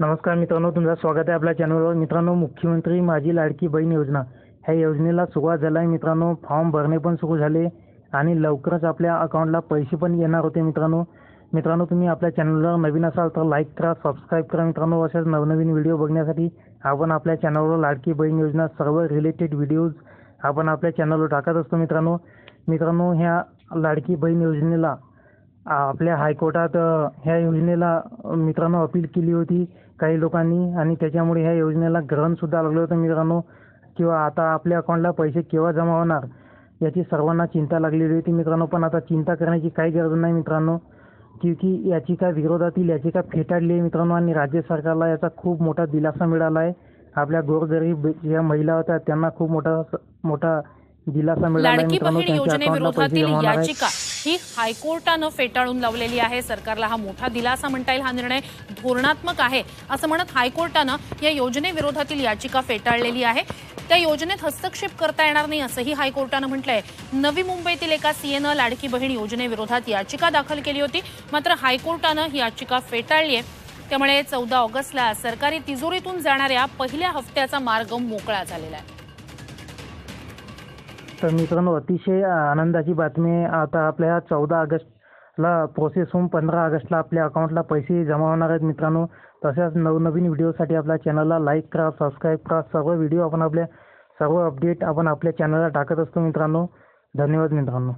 नमस्कार मित्रांनो तुमचं स्वागत आहे आपल्या चॅनलवर मित्रांनो मुख्यमंत्री माझी लाडकी बहीण योजना. ह्या योजनेला सुरुवात झाला आहे मित्रांनो फॉर्म भरणे पण सुरू झाले आणि लवकरच आपल्या अकाउंटला पैसे पण येणार होते मित्रांनो. मित्रांनो तुम्ही आपल्या चॅनलवर नवीन असाल तर लाईक करा सबस्क्राईब करा मित्रांनो. अशाच नवनवीन व्हिडिओ बघण्यासाठी आपण आपल्या चॅनलवर लाडकी बहीण योजना सर्व रिलेटेड व्हिडिओज आपण आपल्या चॅनलवर टाकत असतो मित्रांनो. मित्रांनो ह्या लाडकी बहीण योजनेला आपल्या हायकोर्टात ह्या योजनेला मित्रांनो अपील केली होती काही लोकांनी आणि त्याच्यामुळे ह्या योजनेला ग्रहणसुद्धा लागलं होतं मित्रांनो. किंवा आता आपल्या अकाउंटला पैसे केव्हा जमा होणार याची सर्वांना चिंता लागलेली होती मित्रांनो. पण आता चिंता करण्याची काही गरज नाही मित्रांनो. क्योंकि याचिका विरोधातील याचिका फेटाळली आहे मित्रांनो. आणि राज्य सरकारला याचा खूप मोठा दिलासा मिळाला आहे. आपल्या गोरगरीब ज्या महिला होत्या त्यांना खूप मोठा मोठा दिलासा मिळाला लाडकी बहीण योजनेविरोधातील याचिका ही हायकोर्टानं फेटाळून लावलेली आहे. सरकारला हा मोठा दिलासा म्हणता येईल हा निर्णय धोरणात्मक आहे. असं म्हणत हायकोर्टानं या योजनेविरोधातील याचिका फेटाळलेली आहे. त्या योजनेत हस्तक्षेप करता येणार नाही असंही हायकोर्टानं म्हटलंय. नवी मुंबईतील एका सीएनं लाडकी बहीण योजनेविरोधात याचिका दाखल केली होती. मात्र हायकोर्टानं ही याचिका फेटाळली आहे. त्यामुळे चौदा ऑगस्टला सरकारी तिजोरीतून जाणाऱ्या पहिल्या हप्त्याचा मार्ग मोकळा झालेला आहे. तर मित्रांनो अतिशय आनंदाची बातमी आता आपल्या चौदा ऑगस्टला प्रोसेस होऊन पंधरा ऑगस्टला आपल्या अकाउंटला पैसे जमा होणार आहेत मित्रांनो. तशाच नवनवीन व्हिडिओसाठी आपल्या चॅनलला लाईक करा सबस्क्राईब करा. सर्व व्हिडिओ आपण आपल्या सर्व अपडेट आपण आपल्या चॅनलला टाकत असतो मित्रांनो. धन्यवाद मित्रांनो.